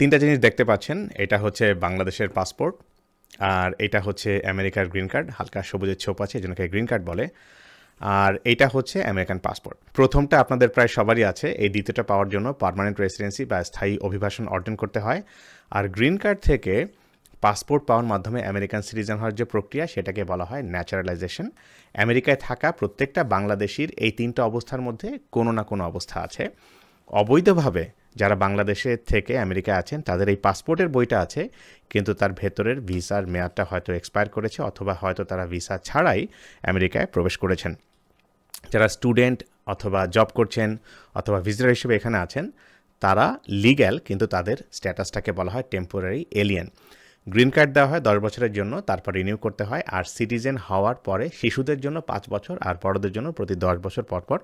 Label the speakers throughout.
Speaker 1: তিনটা জিনিস দেখতে পাচ্ছেন। এটা হচ্ছে বাংলাদেশের পাসপোর্ট আর এটা হচ্ছে আমেরিকার গ্রিন কার্ড, হালকা সবুজের ছোপ আছে যেটাকে গ্রিন কার্ড বলে। আর এটা হচ্ছে আমেরিকান পাসপোর্ট। প্রথমটা আপনাদের প্রায় সবারই আছে। এই দ্বিতীয়টা পাওয়ার জন্য পার্মানেন্ট রেসিডেন্সি বা স্থায়ী অভিবাসন অর্জন করতে হয়। আর গ্রিন কার্ড থেকে পাসপোর্ট পাওয়ার মাধ্যমে আমেরিকান সিটিজেন হওয়ার যে প্রক্রিয়া, সেটাকে বলা হয় ন্যাচারালাইজেশন আমেরিকায় থাকা প্রত্যেকটা বাংলাদেশির এই তিনটা অবস্থার মধ্যে কোনো না কোনো অবস্থা আছে। অবৈধভাবে যারা বাংলাদেশে থেকে আমেরিকায় আছেন, তাদের এই পাসপোর্টের বইটা আছে, কিন্তু তার ভেতরের ভিসার মেয়াদটা হয়তো এক্সপায়ার করেছে অথবা হয়তো তারা ভিসা ছাড়াই আমেরিকায় প্রবেশ করেছেন। যারা স্টুডেন্ট অথবা জব করছেন অথবা ভিজিটার হিসেবে এখানে আছেন, তারা লিগ্যাল কিন্তু তাদের স্ট্যাটাসটাকে বলা হয় টেম্পোরারি এলিয়েন গ্রিন কার্ড দেওয়া হয় দশ বছরের জন্য, তারপর রিনিউ করতে হয়, আর সিটিজেন হওয়ার পরে শিশুদের জন্য পাঁচ বছর, আর বড়দের জন্য প্রতি দশ বছর পর পর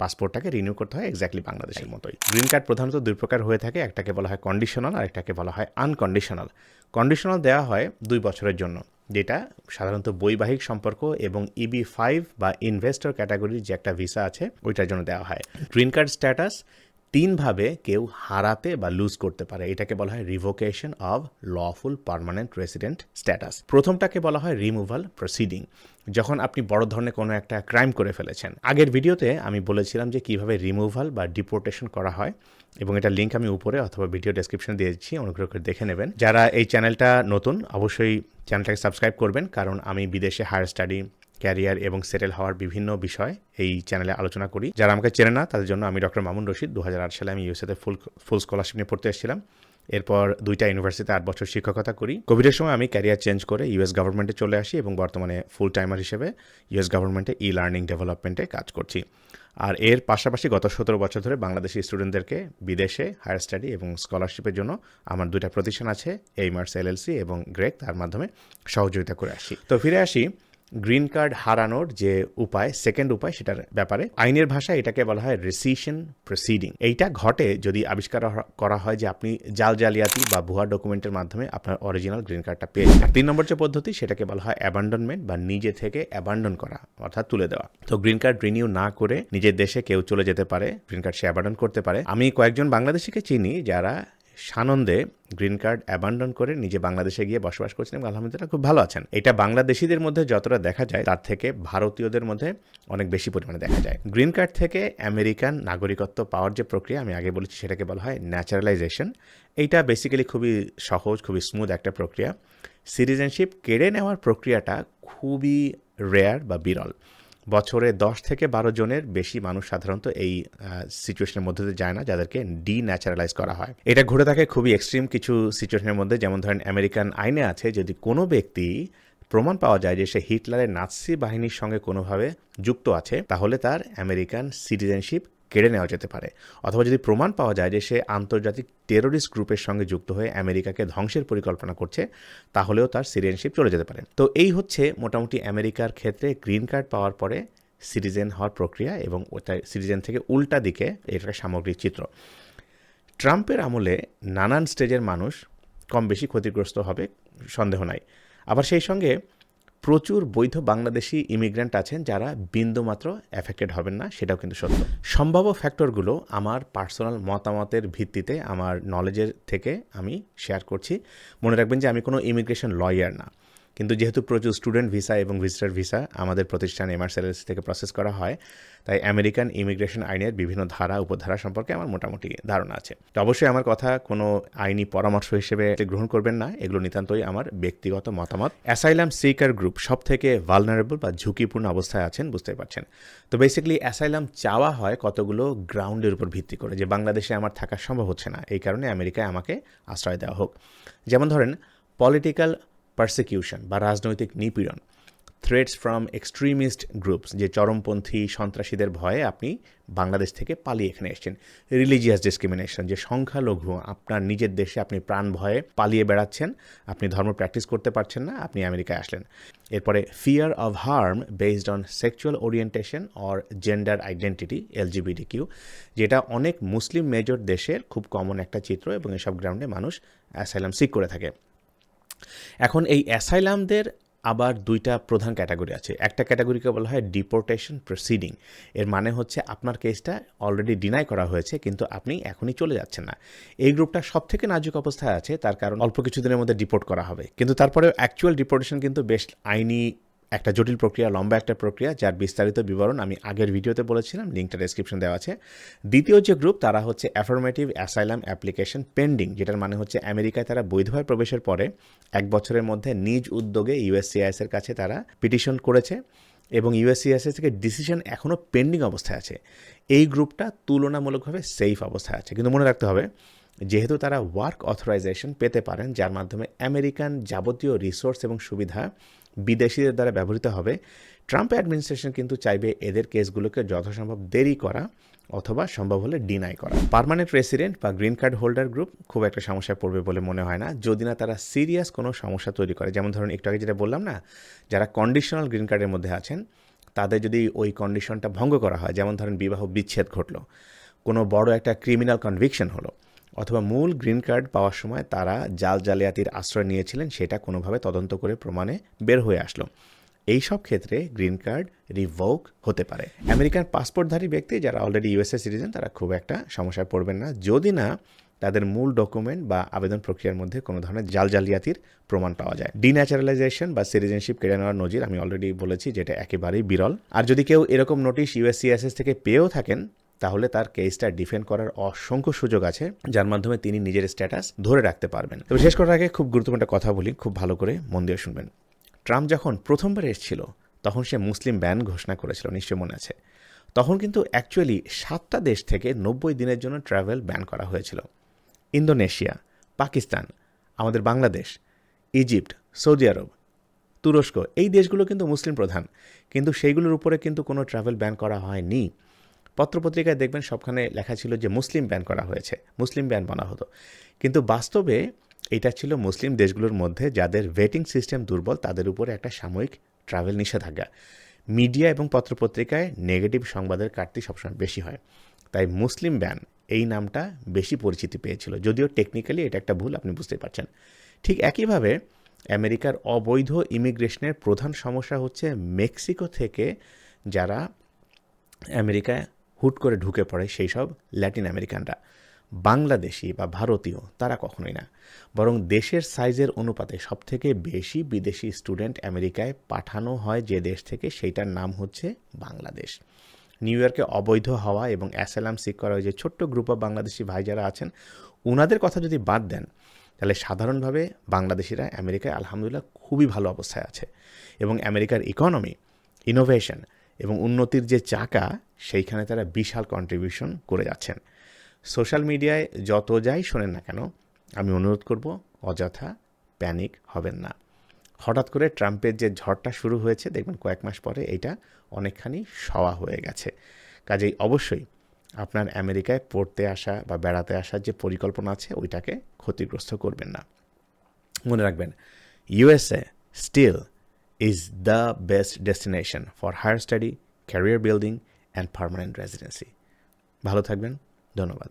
Speaker 1: পাসপোর্টটাকে রিনিউ করতে হয় এক্স্যাক্টলি বাংলাদেশের মতোই। গ্রিন কার্ড প্রধানত দুই প্রকার হয়ে থাকে একটাকে বলা হয় কন্ডিশনাল আর একটাকে বলা হয় আনকন্ডিশনাল কন্ডিশনাল দেওয়া হয় দুই বছরের জন্য যেটা সাধারণত বৈবাহিক সম্পর্ক এবং ইবি ফাইভ বা ইনভেস্টর ক্যাটাগরির যে একটা ভিসা আছে ওইটার জন্য দেওয়া হয়। গ্রিন কার্ড স্ট্যাটাস তিনভাবে কেউ হারাতে বা লুজ করতে পারে। এটাকে বলা হয় revocation of lawful permanent resident status প্রথমটাকে বলা হয় রিমুভাল প্রসিডিং যখন আপনি বড় ধরনের কোনো একটা ক্রাইম করে ফেলেছেন। আগের ভিডিওতে আমি বলেছিলাম যে কীভাবে রিমুভাল বা ডিপোর্টেশন করা হয় এবং এটা লিঙ্ক আমি উপরে অথবা ভিডিও ডেসক্রিপশনে দিয়ে দিচ্ছি অনুগ্রহ করে দেখে নেবেন। যারা এই চ্যানেলটা নতুন, অবশ্যই চ্যানেলটাকে সাবস্ক্রাইব করবেন, কারণ আমি বিদেশে হায়ার স্টাডি ক্যারিয়ার এবং সেটেল হওয়ার বিভিন্ন বিষয় এই চ্যানেলে আলোচনা করি। যারা আমাকে চেনে না, তাদের জন্য আমি ডক্টর মামুন রশিদ। দু হাজার আট সালে আমি ইউএসএতে ফুল ফুল স্কলারশিপ নিয়ে পড়তে এসেছিলাম। এরপর দুইটা ইউনিভার্সিটিতে আট বছর শিক্ষকতা করি। কোভিডের সময় আমি ক্যারিয়ার চেঞ্জ করে ইউএস গভর্নমেন্টে চলে আসি এবং বর্তমানে ফুল টাইমার হিসেবে ইউএস গভর্নমেন্টে ই লার্নিং ডেভেলপমেন্টে কাজ করছি। আর এর পাশাপাশি গত সতেরো বছর ধরে বাংলাদেশি স্টুডেন্টদেরকে বিদেশে হায়ার স্টাডি এবং স্কলারশিপের জন্য আমার দুইটা প্রতিষ্ঠান আছে এইমার্স এলএলসি এবং গ্রেক তার মাধ্যমে সহযোগিতা করে আসি। তো ফিরে আসি গ্রিন কার্ড হারানোর যে উপায় সেকেন্ড উপায় সেটার ব্যাপারে আইনের ভাষায় এটাকে বলা হয় রেসিশন প্রসিডিং এইটা ঘটে যদি আবিষ্কার করা হয় যে আপনি জাল জালিয়াতি বা ভুয়া ডকুমেন্টের মাধ্যমে আপনার অরিজিনাল গ্রিন কার্ডটা পেয়েছেন। তিন নম্বর যে পদ্ধতি, সেটাকে বলা হয় অ্যাবান্ডনমেন্ট বা নিজে থেকে অ্যাবান্ডন করা, অর্থাৎ তুলে দেওয়া। তো গ্রিন কার্ড রিনিউ না করে নিজের দেশে কেউ চলে যেতে পারে গ্রিন কার্ড সে অ্যাবান্ডন করতে পারে। আমি কয়েকজন বাংলাদেশিকে চিনি যারা সানন্দে গ্রিন কার্ড অ্যাবান্ডন করে নিজে বাংলাদেশে গিয়ে বসবাস করছেন এবং আলহামদুলিল্লাহ খুব ভালো আছেন। এটা বাংলাদেশিদের মধ্যে যতটা দেখা যায়, তার থেকে ভারতীয়দের মধ্যে অনেক বেশি পরিমাণে দেখা যায়। গ্রিন কার্ড থেকে আমেরিকান নাগরিকত্ব পাওয়ার যে প্রক্রিয়া, আমি আগে বলেছি সেটাকে বলা হয় ন্যাচারালাইজেশন। এইটা বেসিক্যালি খুবই সহজ, খুবই স্মুথ একটা প্রক্রিয়া। সিটিজেনশিপ কেড়ে নেওয়ার প্রক্রিয়াটা খুবই রেয়ার বা বিরল। বছরে দশ থেকে বারো জনের বেশি মানুষ সাধারণত এই সিচুয়েশনের মধ্যে দিয়ে যায় না, যাদেরকে ডি ন্যাচারালাইজ করা হয়। এটা ঘুরে থাকে খুবই এক্সট্রিম কিছু সিচুয়েশনের মধ্যে, যেমন ধরেন আমেরিকান আইনে আছে, যদি কোনো ব্যক্তি প্রমাণ পাওয়া যায় যে সে হিটলারের নাৎসি বাহিনীর সঙ্গে কোনোভাবে যুক্ত আছে, তাহলে তার আমেরিকান সিটিজেনশিপ কেড়ে নেওয়া যেতে পারে। অথবা যদি প্রমাণ পাওয়া যায় যে সে আন্তর্জাতিক টেরোরিস্ট গ্রুপের সঙ্গে যুক্ত হয়ে আমেরিকাকে ধ্বংসের পরিকল্পনা করছে, তাহলেও তার সিটিজেনশিপ চলে যেতে পারে। তো এই হচ্ছে মোটামুটি আমেরিকার ক্ষেত্রে গ্রিন কার্ড পাওয়ার পরে সিটিজেন হওয়ার প্রক্রিয়া এবং সিটিজেন থেকে উল্টা দিকে এটা সামগ্রিক চিত্র। ট্রাম্পের আমলে নানান স্টেজের মানুষ কম বেশি ক্ষতিগ্রস্ত হবে, সন্দেহ নাই। আবার সেই সঙ্গে প্রচুর বৈধ বাংলাদেশি ইমিগ্রেন্ট আছেন যারা বিন্দুমাত্র এফেক্টেড হবেন না, সেটাও কিন্তু সত্য। সম্ভাব্য ফ্যাক্টরগুলো আমার পার্সোনাল মতামতের ভিত্তিতে, আমার নলেজের থেকে আমি শেয়ার করছি। মনে রাখবেন যে আমি কোনো ইমিগ্রেশন লয়ার না। কিন্তু যেহেতু প্রচুর স্টুডেন্ট ভিসা এবং ভিজিটার ভিসা, আমাদের প্রতিষ্ঠান এমআরসিএলএস থেকে প্রসেস করা হয়। তাই আমেরিকান ইমিগ্রেশন আইনের বিভিন্ন ধারা, উপধারা সম্পর্কে আমার মোটামুটি ধারণা আছে। তো অবশ্যই আমার কথা কোনো আইনি পরামর্শ হিসেবে গ্রহণ করবেন না। এগুলো নিতান্তই আমার ব্যক্তিগত মতামত। অ্যাসাইলাম সিকার গ্রুপ সব থেকে ভালনারেবল বা ঝুঁকিপূর্ণ অবস্থায় আছেন বুঝতে পারছেন। তো বেসিক্যালি অ্যাসাইলাম চাওয়া হয় কতগুলো গ্রাউন্ডের উপর ভিত্তি করে, যে বাংলাদেশে আমার থাকা সম্ভব হচ্ছে না। এই কারণে আমেরিকায় আমাকে আশ্রয় দেওয়া হোক। যেমন ধরেন পলিটিক্যাল পারসিকিউশন বা রাজনৈতিক নিপীড়ন থ্রেটস ফ্রম এক্সট্রিমিস্ট গ্রুপস যে চরমপন্থী সন্ত্রাসীদের ভয়ে আপনি বাংলাদেশ থেকে পালিয়ে এখানে এসেছেন। রিলিজিয়াস ডিসক্রিমিনেশন যে সংখ্যালঘু আপনার নিজের দেশে আপনি প্রাণ ভয়ে পালিয়ে বেড়াচ্ছেন, আপনি ধর্ম প্র্যাকটিস করতে পারছেন না, আপনি আমেরিকায় আসলেন। এরপরে fear of harm based on sexual orientation or gender identity LGBT Q যেটা অনেক মুসলিম মেজর দেশের খুব কমন একটা চিত্র এবং এসব গ্রাউন্ডে মানুষ অ্যাসাইলাম সিক করে থাকে। এখন এই অ্যাসাইলামদের আবার দুইটা প্রধান ক্যাটাগরি আছে। একটা ক্যাটাগরিকে বলা হয় ডিপোর্টেশন প্রসিডিং এর মানে হচ্ছে আপনার কেসটা অলরেডি ডিনাই করা হয়েছে, কিন্তু আপনি এখনই চলে যাচ্ছেন না। এই গ্রুপটা সব থেকে নাজুক অবস্থায় আছে, তার কারণ অল্প কিছুদিনের মধ্যে ডিপোর্ট করা হবে। কিন্তু তারপরে অ্যাকচুয়াল ডিপোর্টেশন কিন্তু বেশ আইনি একটা জটিল প্রক্রিয়া, লম্বা একটা প্রক্রিয়া, যার বিস্তারিত বিবরণ আমি আগের ভিডিওতে বলেছিলাম, লিঙ্কটা ডেসক্রিপশন দেওয়া আছে। দ্বিতীয় যে গ্রুপ তারা হচ্ছে অ্যাফার্মেটিভ অ্যাসাইলাম অ্যাপ্লিকেশন পেন্ডিং যেটার মানে হচ্ছে আমেরিকায় তারা বৈধভাবে প্রবেশের পরে এক বছরের মধ্যে নিজ উদ্যোগে ইউএসসিআইএস এর কাছে তারা পিটিশন করেছে এবং ইউএসসিএসএস থেকে ডিসিশন এখনও পেন্ডিং অবস্থায় আছে। এই গ্রুপটা তুলনামূলকভাবে সেফ অবস্থায় আছে। কিন্তু মনে রাখতে হবে, যেহেতু তারা ওয়ার্ক অথরাইজেশন পেতে পারেন, যার মাধ্যমে আমেরিকান যাবতীয় রিসোর্স এবং সুবিধা বিদেশিদের দ্বারা ব্যবহৃত হবে। ট্রাম্প অ্যাডমিনিস্ট্রেশন কিন্তু চাইবে এদের কেসগুলোকে যথাসম্ভব দেরি করা অথবা সম্ভব হলে ডিনাই করা। পারমানেন্ট রেসিডেন্ট বা গ্রিন কার্ড হোল্ডার গ্রুপ খুব একটা সমস্যায় পড়বে বলে মনে হয় না, যদি না তারা সিরিয়াস কোনো সমস্যা তৈরি করে। যেমন ধরুন, একটু আগে যেটা বললাম না, যারা কন্ডিশনাল গ্রিন কার্ডের মধ্যে আছেন, তাদের যদি ওই কন্ডিশনটা ভঙ্গ করা হয়, যেমন ধরেন বিবাহ বিচ্ছেদ ঘটলো, কোনো বড় একটা ক্রিমিনাল কনভিকশন হলো অথবা মূল গ্রিন কার্ড পাওয়ার সময় তারা জাল জালিয়াতির আশ্রয় নিয়েছিলেন, সেটা কোনোভাবে তদন্ত করে প্রমাণে বের হয়ে আসলো। এই সব ক্ষেত্রে গ্রিন কার্ড রিভোক হতে পারে। আমেরিকান পাসপোর্টধারী ব্যক্তি যারা অলরেডি ইউএসএ সিটিজেন, তারা খুব একটা সমস্যায় পড়বেন না। যদি না, তাদের মূল ডকুমেন্ট বা আবেদন প্রক্রিয়ার মধ্যে কোনো ধরনের জাল জালিয়াতির প্রমাণ পাওয়া যায়। ডিন্যাচারালাইজেশন বা সিটিজেনশিপ কেড়ে নেওয়ার নজির আমি অলরেডি বলেছি, যেটা একেবারেই বিরল। আর যদি কেউ এরকম নোটিশ ইউএসসিএসএস থেকে পেয়েও থাকেন তাহলে তার কেসটা ডিফেন্ড করার অসংখ্য সুযোগ আছে, যার মাধ্যমে তিনি নিজের স্ট্যাটাস ধরে রাখতে পারবেন। তবে শেষ করার আগে খুব গুরুত্বপূর্ণ একটা কথা বলি, খুব ভালো করে মন দিয়ে শুনবেন। ট্রাম্প যখন প্রথমবার এসেছিল, তখন সে মুসলিম ব্যান ঘোষণা করেছিল নিশ্চয় মনে আছে। তখন কিন্তু অ্যাকচুয়ালি সাতটা দেশ থেকে নব্বই দিনের জন্য ট্রাভেল ব্যান করা হয়েছিল। ইন্দোনেশিয়া, পাকিস্তান, আমাদের বাংলাদেশ ইজিপ্ট সৌদি আরব তুরস্ক, এই দেশগুলো কিন্তু মুসলিম প্রধান। কিন্তু সেইগুলোর উপরে কিন্তু কোনো ট্রাভেল ব্যান করা হয়নি। পত্রপত্রিকায় দেখবেন সবখানে লেখা ছিল যে মুসলিম ব্যান করা হয়েছে, মুসলিম ব্যান বলা হতো। কিন্তু বাস্তবে এটা ছিল মুসলিম দেশগুলোর মধ্যে যাদের ভেটিং সিস্টেম দুর্বল, তাদের উপরে একটা সাময়িক ট্রাভেল নিষেধাজ্ঞা। মিডিয়া এবং পত্রপত্রিকায় নেগেটিভ সংবাদের কাটতি সবসময় বেশি হয়। তাই মুসলিম ব্যান এই নামটা বেশি পরিচিতি পেয়েছিল। যদিও টেকনিক্যালি এটা একটা ভুল, আপনি বুঝতে পারছেন। ঠিক একইভাবে আমেরিকার অবৈধ ইমিগ্রেশনের প্রধান সমস্যা হচ্ছে মেক্সিকো থেকে যারা আমেরিকায় হুট করে ঢুকে পড়ে সেই সব ল্যাটিন আমেরিকানরা। বাংলাদেশি বা ভারতীয়, তারা কখনোই না। বরং দেশের সাইজের অনুপাতে সবথেকে বেশি বিদেশি স্টুডেন্ট আমেরিকায় পাঠানো হয় যে দেশ থেকে, সেইটার নাম হচ্ছে বাংলাদেশ। নিউ ইয়র্কে অবৈধ হওয়া এবং অ্যাসালাম সিক করা যে ছোট্ট গ্রুপ অফ বাংলাদেশি ভাই যারা আছেন ওনাদের কথা যদি বাদ দেন, তাহলে সাধারণভাবে বাংলাদেশিরা আমেরিকায় আলহামদুলিল্লাহ খুবই ভালো অবস্থায় আছে। এবং আমেরিকার ইকোনমি ইনোভেশন এবং উন্নতির যে চাকা সেইখানে তারা বিশাল কন্ট্রিবিউশন করে যাচ্ছেন। সোশ্যাল মিডিয়ায় যত যাই শোনেন না কেন, আমি অনুরোধ করব, অযথা প্যানিক হবেন না। হঠাৎ করে ট্রাম্পের যে ঝড়টা শুরু হয়েছে, দেখবেন কয়েক মাস পরে এইটা অনেকখানি সওয়া হয়ে গেছে। কাজেই অবশ্যই আপনার আমেরিকায় পড়তে আসা বা বেড়াতে আসার যে পরিকল্পনা আছে, ওইটাকে ক্ষতিগ্রস্ত করবেন না। মনে রাখবেন USA still is the best destination for higher study career building and permanent residency ভালো থাকবেন ধন্যবাদ।